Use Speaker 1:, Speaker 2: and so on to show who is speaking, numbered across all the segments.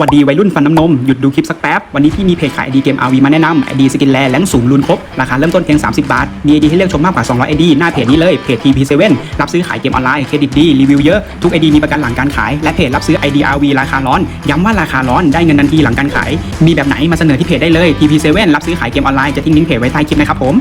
Speaker 1: วัสดีวัยรุ่นฟันน้ำนม หยุดดูคลิปสักแป๊บ วันนี้พี่มีเพจขายไอดีเกม RV มาแนะนำไอดีสกินแลแลงสูงลุนครบ ราคาเริ่มต้นเพียง 30 บาท มีไอดีให้เลือกชมมากกว่า 200ไอดีหน้าเพจนี้เลย เพจ TP7 รับซื้อขายเกมออนไลน์ เครดิตดี รีวิวเยอะ ทุกไอดีมีประกันหลังการขาย และเพจรับซื้อไอดี RV ราคาร้อน ย้ำว่าราคาร้อน ได้เงินทันทีหลังการขาย มีแบบไหนมาเสนอที่เพจได้เลย TP7 รับซื้อขายเกมออนไลน์ จะทิ้งลิงก์เพจไว้ใต้คลิปนะครับผม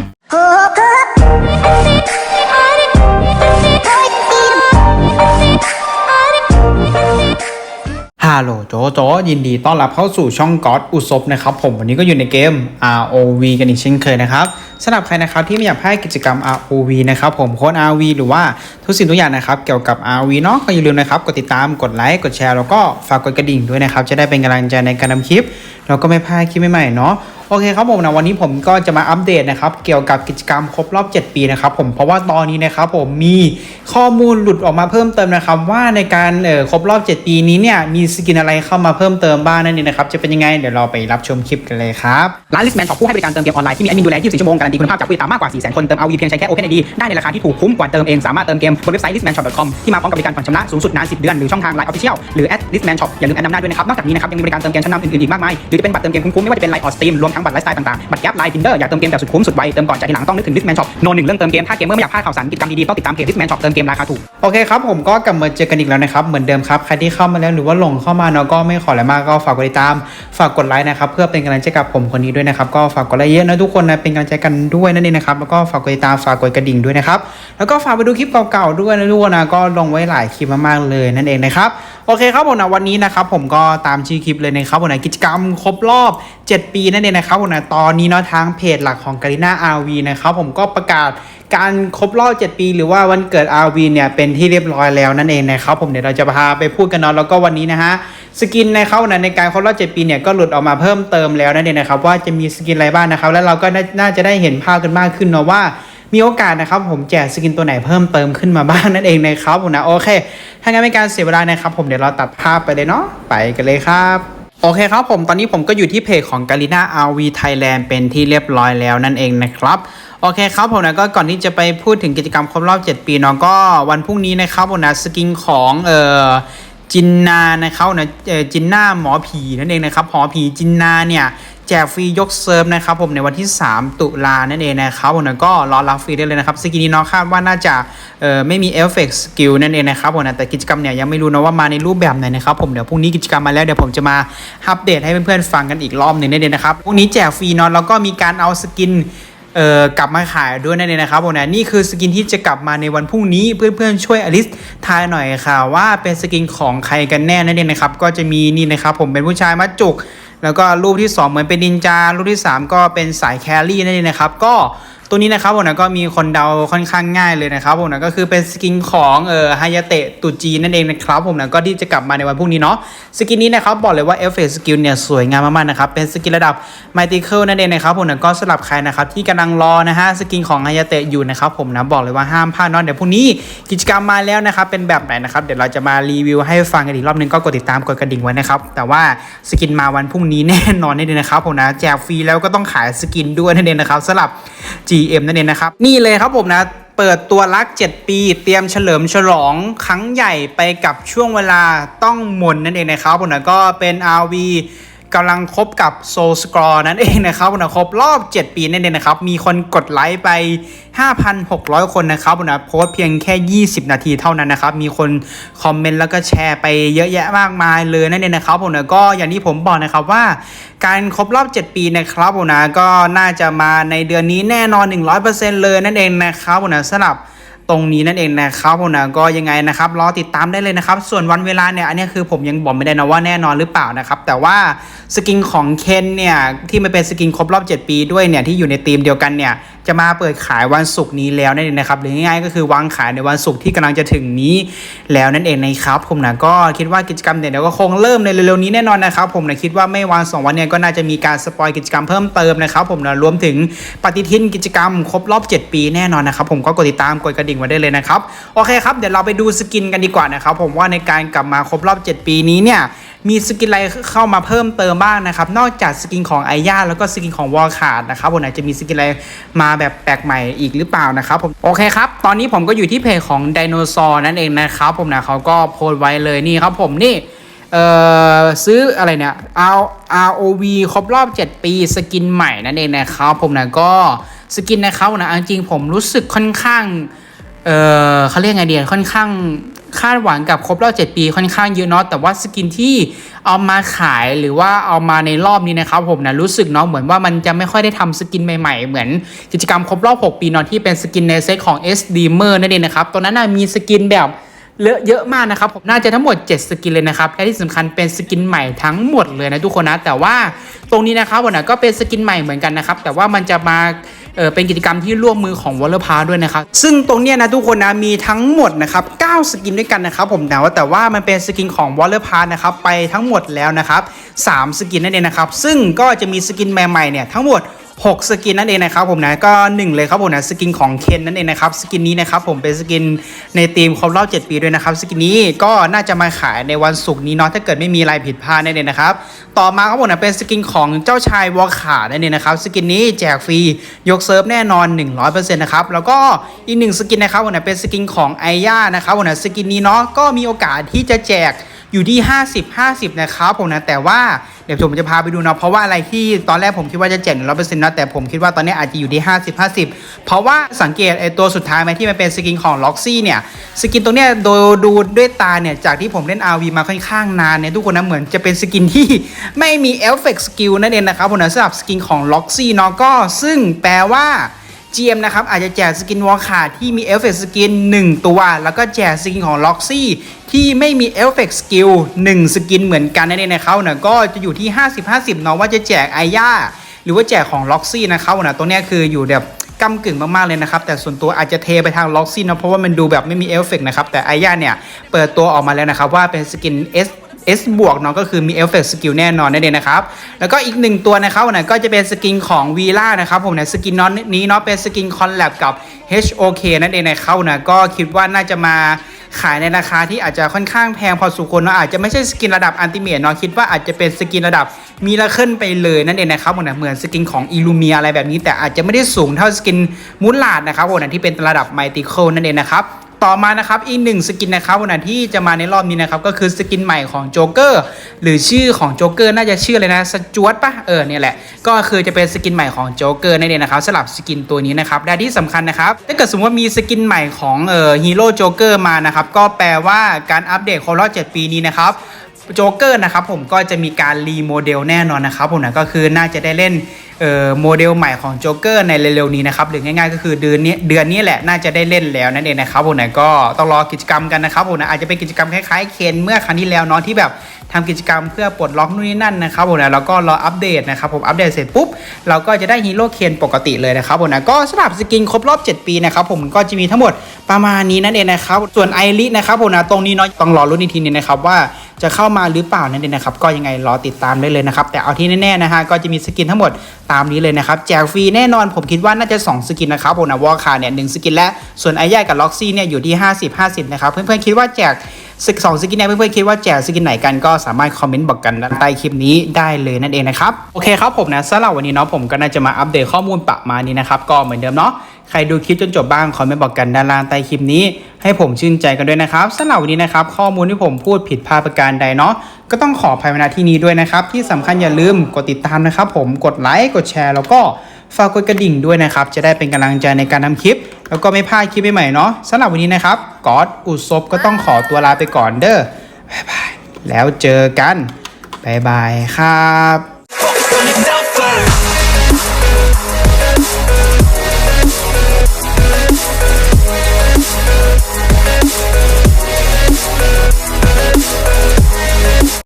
Speaker 2: ฮัลโหลโจโจยินดีต้อนรับเข้าสู่ช่องก๊อตอุศบนะครับผมวันนี้ก็อยู่ในเกม ROV กันอีกเช่นเคยนะครับสำหรับใครนะครับที่ไม่อยากพลาดกิจกรรม ROV นะครับผมโค้ด ROV หรือว่าทุกสิ่งทุกอย่างนะครับเกี่ยวกับ ROV เนาะก็อย่าลืมนะครับกดติดตามกดไลค์กดแชร์แล้วก็ฝากกดกระดิ่งด้วยนะครับจะได้เป็นกำลังใจในการทำคลิป แล้วก็ไม่พลาดคลิปใหม่ๆเนาะ โอเคครับผมนะวันนี้ผมก็จะมาอัปเดตนะครับเกี่ยวกับกิจกรรมครบรอบ 7 ปีนะครับผมเพราะว่าตอนนี้นะครับผมมีข้อมูลหลุดออกมาเพิ่มเติมนะครับว่าในการเอ่อครบรอบ 7 ปีนี้เนี่ยมีสกินอะไรเข้ามาเพิ่มเติมบ้างนั่นเองนะครับจะเป็นยังไงเดี๋ยวเราไปรับชมคลิปกันเลยครับ
Speaker 1: ร้านลิสแมนช็อปผู้ให้บริการเติมเกมออนไลน์ที่มีแอดมินดูแล 24 ชั่วโมงการันตีคุณภาพจากผู้ติดตามมากกว่า 400,000 คนเติม RV เพียงใช้แค่ OpenID ได้ในราคาที่ถูกคุ้มกว่าเติมเองสามารถเติมเกมบนเว็บไซต์ listmanshop.com ที่มาพร้อมกับบริการผ่อนชำระสูงสุดนาน 10 เดือนหรือช่องทาง Line Official หรือ @listmanshop อย่าลืมแอดนำหน้าด้วยนะครับนอกจากนี้นะครับยังมีบริการเติมเกมชั้นนำอื่นๆอีกมากมายหรือจะเป็นบัตรเติมเกมคุ้มๆไม่ว่าจะเป็น Line or Steam รวมทั้งบัตรไลฟ์สไตล์ต่างๆ บัตรแก๊ป Line Tinder อยากเติมเกมแบบสุดคุ้มสุดไวเติมก่อนจ่ายทีหลังต้องนึกถึง listmanshop โนหนึ่งเรื่องเติมเกมถ้าเกมเมอร์ไม่อยากพลาดข่าวสารกิจกรรมดีๆต้องติดตามเพจ listmanshop เติมเกมราคาถูก
Speaker 2: โอเคครับผมก็กลับมาเจอกันอีกแล้วนะครับเหมือนเดิมครับใครที่เข้ามาแล้วหรือว่าหลงเข้ามาเนาะก็ไม่ขออะไรมากก็ฝากกดติดตาม ฝากกดไลค์นะครับเพื่อเป็นกำลังใจกับผมคนนี้ด้วยนะครับก็ฝากกดไลค์เยอะนะทุกคนนะเป็นกำลังใจกันด้วยนั่นเองนะครับแล้วก็ฝากกดติดตามฝากกดกระดิ่งด้วยนะครับแล้วก็ฝากไปดูคลิปเก่าๆด้วยนะทุกคนนะก็ลงไว้หลายคลิปมากๆเลยนั่นเองนะครับ โอเคครับผมนะวันนี้นะครับผมก็ตามชื่อคลิปเลยนะครับผมนะกิจกรรมครบรอบ 7 ปีนั่นเองนะครับผมนะตอนนี้เนาะทางเพจหลักของการีนาอาวีนะครับผมก็ประกาศการครบรอบ 7 ปี หรือว่าวันเกิด RV เนี่ยเป็นที่เรียบร้อยแล้วนั่นเองนะครับผมเดี๋ยวเราจะพาไปพูดกันเนาะแล้วก็วันนี้นะฮะสกินในะครับวันนั้นในการครบรอบ 7 ปีเนี่ยก็หลุดออกมาเพิ่มเติมแล้วนั่นเองนะครับว่าจะมีสกินอะไรบ้างนะครับแล้วเราก็น่าจะได้เห็นภาพกันมากขึ้นเนาะว่า มีโอกาสนะครับผมแจกสกินตัวไหนเพิ่มเติมขึ้นมาบ้างนั่นเองนะครับผมนะโอเคถ้างั้นไม่การเสียเวลานะครับผมเดี๋ยวเราตัดภาพไปเลยเนาะไปกันเลยครับโอเคครับผมตอนนี้ผมก็อยู่ที่เพจของ g a l i n a RV Thailand เป็นที่เรียบร้อยแล้วนั่นเองนะครับโอเคครับผมนะก็ก่อนที่จะไปพูดถึงกิจกรรมครบรอบ 7 ปีเนาะก็วันพรุ่งนี้นะครับผมนะสกินของเอ่อจินนานะครับนะเออจินนาหมอผีนั่นเองนะครับหมอผีจินนาเนี่ย แจกฟรียกเซิร์ฟนะครับผมในวันที่ 3 ตุลานั่นเองนะครับผมนะก็รอรับฟรีได้เลยนะครับสกินนี้เนาะคาดว่าน่าจะเอ่อไม่มีเอฟเฟกต์สกิลนั่นเองนะครับผมนะแต่กิจกรรมเนี่ยยังไม่รู้นะว่ามาในรูปแบบไหนนะครับผมเดี๋ยวพรุ่งนี้กิจกรรมมาแล้วเดี๋ยวผมจะมาอัปเดตให้เพื่อนๆฟังกันอีกรอบหนึ่งนั่นเองนะครับพรุ่งนี้แจกฟรีเนาะแล้วก็มีการเอาสกินเอ่อกลับมาขายด้วยนั่นเองนะครับผมนะนี่คือสกินที่จะกลับมาในวันพรุ่งนี้เพื่อนๆช่วยอลิสทายหน่อยค่ะว่าเป็นสกินของใครกันแน่นั่นเองนะครับก็จะมีนี่นะครับผมเป็นผู้ชายมัดจุก แล้วก็รูปที่ 2 เหมือนเป็นนินจารูปที่ 3 ก็เป็นสายแครี่นั่นเองนะครับก็ ตัวนี้นะครับผมนะก็มีคนเดาค่อนข้างง่ายเลยนะครับผมนะก็คือเป็นสกินของเอ่อไฮยาเตะตุจีนั่นเองนะครับผมนะก็ที่จะกลับมาในวันพรุ่งนี้เนาะสกินนี้นะครับบอกเลยว่าเอฟเฟกต์สกิลเนี่ยสวยงามมากๆนะครับเป็นสกินระดับไมติเคิลนั่นเองนะครับผมนะก็สำหรับใครนะครับที่กำลังรอนะฮะสกินของไฮยาเตะอยู่นะครับผมนะบอกเลยว่าห้ามพลาดเนาะเดี๋ยวพรุ่งนี้กิจกรรมมาแล้วนะครับเป็นแบบไหนนะครับเดี๋ยวเราจะมารีวิวให้ฟังกันอีกรอบนึงก็กดติดตามกดกระดิ่งไว้นะครับแต่ว่าสกินมาวันพรุ่งนี้แน่นอนนั่นองนะครับผมนะแจกฟรีแล้วก็ต้องขายสกินด้วยนั่นเองนะครับสำหรับ GM นั่นเองนะครับ นี่เลยครับผมนะเปิดตัวรัก 7 ปี เตรียมเฉลิมฉลองครั้งใหญ่ไปกับช่วงเวลาต้องมนนั่นเองนะครับผมนะก็เป็น RV กำลังคบกับโซสกรอนั่นเองนะครับผมนะครบรอบ 7 ปีนั่นเองนะครับ มีคนกดไลค์ไป 5,600 คนนะครับผมนะโพสเพียงแค่ 20 นาทีเท่านั้นนะครับ มีคนคอมเมนต์แล้วก็แชร์ไปเยอะแยะมากมายเลยนั่นเองนะครับผมนะก็อย่างที่ผมบอกนะครับว่า การครบรอบ 7 ปีนะครับผมนะก็น่าจะมาในเดือนนี้แน่นอน 100%เลยนั่นเองนะครับผมนะสำหรับ ตรงนี้นั่นเองนะครับผมนะก็ยังไงนะครับรอติดตามได้เลยนะครับ ส่วนวันเวลาเนี่ยอันนี้คือผมยังบอกไม่ได้นะว่าแน่นอนหรือเปล่านะครับแต่ว่าสกินของเคนเนี่ยที่มันเป็นสกินครบรอบ 7 ปีด้วยเนี่ยที่อยู่ในทีมเดียวกันเนี่ย จะมาเปิดขายวันศุกร์นี้แล้วนั่นเองนะครับหรือง่ายๆก็คือวางขายในวันศุกร์ที่กำลังจะถึงนี้แล้วนั่นเองนะครับผมนะก็คิดว่ากิจกรรมเนี่ยเดี๋ยวก็คงเริ่มในเร็วๆนี้แน่นอนนะครับผมนะคิดว่าไม่วันสองวันเนี่ยก็น่าจะมีการสปอยกิจกรรมเพิ่มเติมนะครับผมนะรวมถึงปฏิทินกิจกรรมครบรอบ 7 ปีแน่นอนนะครับผมก็กดติดตามกดกระดิ่งไว้ได้เลยนะครับโอเคครับเดี๋ยวเราไปดูสกินกันดีกว่านะครับผมว่าในการกลับมาครบรอบ 7 ปีนี้เนี่ย มีสกินอะไรเข้ามาเพิ่มเติมบ้างนะครับ นอกจากสกินของไอย่าแล้วก็สกินของวอลคาร์ดนะครับผมอาจจะมีสกินอะไรมาแบบแปลกใหม่อีกหรือเปล่านะครับผมโอเคครับ ตอนนี้ผมก็อยู่ที่เพจของไดโนเสาร์นั่นเองนะครับผมนะเขาก็โพสไว้เลยนี่ครับผมนี่เอ่อซื้ออะไรเนี่ย R ROV ครบรอบ 7 ปีสกินใหม่นั่นเองนะครับผมนะก็สกินนะครับนะเอาจริงผมรู้สึกค่อนข้างเออเขาเรียกไงเดียค่อนข้าง คาดหวังกับครบรอบ 7 ปีค่อนข้างเยอะเนาะแต่ว่าสกินที่เอามาขายหรือว่าเอามาในรอบนี้นะครับผมนะรู้สึกเนาะเหมือนว่ามันจะไม่ค่อยได้ทำสกินใหม่ๆ เหมือนกิจกรรมครบรอบ 6 ปีเนาะที่เป็นสกินในเซตของ S d m e r นั่นเองนะครับตอนนั้นนะมีสกินแบบ เลอะเยอะมากนะครับผมน่าจะทั้งหมด 7 สกินเลยนะครับและที่สำคัญเป็นสกินใหม่ทั้งหมดเลยนะทุกคนนะแต่ว่าตรงนี้นะครับผมนะก็เป็นสกินใหม่เหมือนกันนะครับแต่ว่ามันจะมาเออเป็นกิจกรรมที่ร่วมมือของวอลเลอร์พาด้วยนะครับ ซึ่งตรงเนี้ยนะทุกคนนะมีทั้งหมดนะครับ 9 สกินด้วยกันนะครับผมแต่ว่าแต่ว่ามันเป็นสกินของวอลเลอร์พานะครับไปทั้งหมดแล้วนะครับ 3 สกินนั่นเองนะครับ ซึ่งก็จะมีสกินใหม่ๆเนี่ยทั้งหมด 6 สกินนั่นเองนะครับผมนะก็ 1 เลยครับผมนะสกินของเคนนั่นเองนะครับสกินนี้นะครับผมเป็นสกินในทีมครบรอบ7ปีด้วยนะครับสกินนี้ก็น่าจะมาขายในวันศุกร์นี้เนาะถ้าเกิดไม่มีอะไรผิดพลาดนั่นเองนะครับต่อมาครับผมนะเป็นสกินของเจ้าชายวอลขานั่นเองนะครับสกินนี้แจกฟรียกเซิร์ฟแน่นอน 100%นะครับแล้วก็อีกหนึ่งสกินนะครับผมนะเป็นสกินของไอย่านะครับผมนะสกินนี้เนาะก็มีโอกาสที่จะแจก อยู่ที่ 50 50 นะครับผมนะแต่ว่าเดี๋ยวผมจะพาไปดูเนาะเพราะว่าอะไรที่ตอนแรกผมคิดว่าจะแจก100%นะแต่ผมคิดว่าตอนนี้อาจจะอยู่ที่ 50 50 เพราะว่าสังเกตไอตัวสุดท้ายไหมที่มันเป็นสกินของล็อกซี่เนี่ยสกินตัวเนี้ยโดยดูด้วยตาเนี่ยจากที่ผมเล่น RV มาค่อนข้างนานเนี่ยทุกคนนะเหมือนจะเป็นสกินที่ไม่มีเอฟเฟกต์สกิลนั่นเองนะครับผมนะสำหรับสกินของล็อกซี่เนาะก็ซึ่งแปลว่า GM นะครับอาจจะแจกสกินวอลคาร์ที่มีเอฟเฟกต์สกิน 1 ตัว แล้วก็แจกสกินของล็อกซี่ที่ไม่มีเอฟเฟกต์สกิล1สกินเหมือนกันนั่นเองนะครับนะก็จะอยู่ที่ 50-50 เนาะว่าจะแจกไอย่าหรือว่าแจกของล็อกซี่นะครับนะตัวนี้คืออยู่แบบกำกึ่งมาก ๆ เลยนะครับ แต่ส่วนตัวอาจจะเทไปทางล็อกซี่นะเพราะว่ามันดูแบบไม่มีเอฟเฟกต์นะครับ แต่ไอย่าเนี่ย เปิดตัวออกมาแล้วนะครับ ว่าเป็นสกิน S S บวกเนาะก็คือมีเอฟเฟกต์สกิลแน่นอนนั่นเองนะครับ แล้วก็อีกหนึ่งตัวนะครับนะก็จะเป็นสกินของวีล่านะครับผมนะสกินน้องนี้เนาะเป็นสกินคอลแลบกับ HOK นั่นเองนะครับนะก็คิดว่าน่าจะมาขายในราคาที่อาจจะค่อนข้างแพงพอสมควรเนาะอาจจะไม่ใช่สกินระดับอันติเมทเนาะคิดว่าอาจจะเป็นสกินระดับมีราเคิลไปเลยนั่นเองนะครับผมนะเหมือนสกินของอิลูเมียอะไรแบบนี้ แต่อาจจะไม่ได้สูงเท่าสกินมูลลาดนะครับผมนะที่เป็นระดับไมติเคิลนั่นเองนะครับ ต่อมานะครับอีกหนึ่งสกินนะครับวันที่จะมาในรอบนี้นะครับก็คือสกินใหม่ของโจ๊กเกอร์หรือชื่อของโจ๊กเกอร์น่าจะชื่ออะไรนะสจวตปะเออเนี่ยแหละก็คือจะเป็นสกินใหม่ของโจ๊กเกอร์นั่นเองนะครับสำหรับสกินตัวนี้นะครับและที่สำคัญนะครับถ้าเกิดสมมติว่ามีสกินใหม่ของเอ่อฮีโร่โจ๊กเกอร์มานะครับก็แปลว่าการอัปเดตครบรอบ7ปีนี้นะครับโจ๊กเกอร์นะครับผมก็จะมีการรีโมเดลแน่นอนนะครับผมนะก็คือน่าจะได้เล่น โมเดลใหม่ของโจ๊กเกอร์ในเร็วๆนี้นะครับหรือง่ายๆก็คือเดือนนี้เดือนนี้แหละน่าจะได้เล่นแล้วนั่นเองนะครับผมนะก็ต้องรอกิจกรรมกันนะครับผมนะอาจจะเป็นกิจกรรมคล้ายๆเคนเมื่อครั้งที่แล้วเนาะที่แบบทำกิจกรรมเพื่อปลดล็อกนู่นนี่นั่นนะครับผมนะแล้วก็รออัปเดตนะครับผมอัปเดตเสร็จปุ๊บเราก็จะได้ฮีโร่เคนปกติเลยนะครับผมนะก็สำหรับสกินครบรอบ 7 ปีนะครับผมก็จะมีทั้งหมดประมาณนี้นั่นเองนะครับส่วนไอรินะครับผมนะตรงนี้เนาะต้องรอรุ่นอีกทีนึงนะครับว่า จะเข้ามาหรือเปล่านั่นเองนะครับ ก็ยังไงรอติดตามได้เลยนะครับ แต่เอาที่แน่ๆนะฮะก็จะมีสกินทั้งหมดตามนี้เลยนะครับแจกฟรีแน่นอนผมคิดว่าน่าจะ 2 สกินนะครับผมนะวอลคาเนี่ยหนึ่งสกินและส่วนไอ้ย่ากับล็อกซี่เนี่ยอยู่ที่ 50 50 นะครับเพื่อนๆคิดว่าแจก สกสองสกินเนี่ยเพื่อนๆคิดว่าแจกสกินไหนกันก็สามารถคอมเมนต์บอกกันด้านใต้คลิปนี้ได้เลยนั่นเองนะครับโอเคครับผมนะสำหรับวันนี้เนาะผมก็น่าจะมาอัปเดตข้อมูลประมาณนี้นะครับก็เหมือนเดิมเนาะใครดูคลิปจนจบบ้างคอมเมนต์บอกกันด้านล่างใต้คลิปนี้ ให้ผมชื่นใจกันด้วยนะครับสำหรับวันนี้นะครับข้อมูลที่ผมพูดผิดพลาดประการใดเนาะก็ต้องขออภัยมาณที่นี้ด้วยนะครับที่สำคัญอย่าลืมกดติดตามนะครับผมกดไลค์กดแชร์แล้วก็ ฝากกดกระดิ่งด้วยนะครับ จะได้เป็นกำลังใจในการทำคลิป แล้วก็ไม่พลาดคลิปใหม่ๆเนาะสำหรับวันนี้นะครับกอดอุศบก็ต้องขอตัวลาไปก่อนเด้อบ๊ายบายแล้วเจอกันบ๊ายบายครับ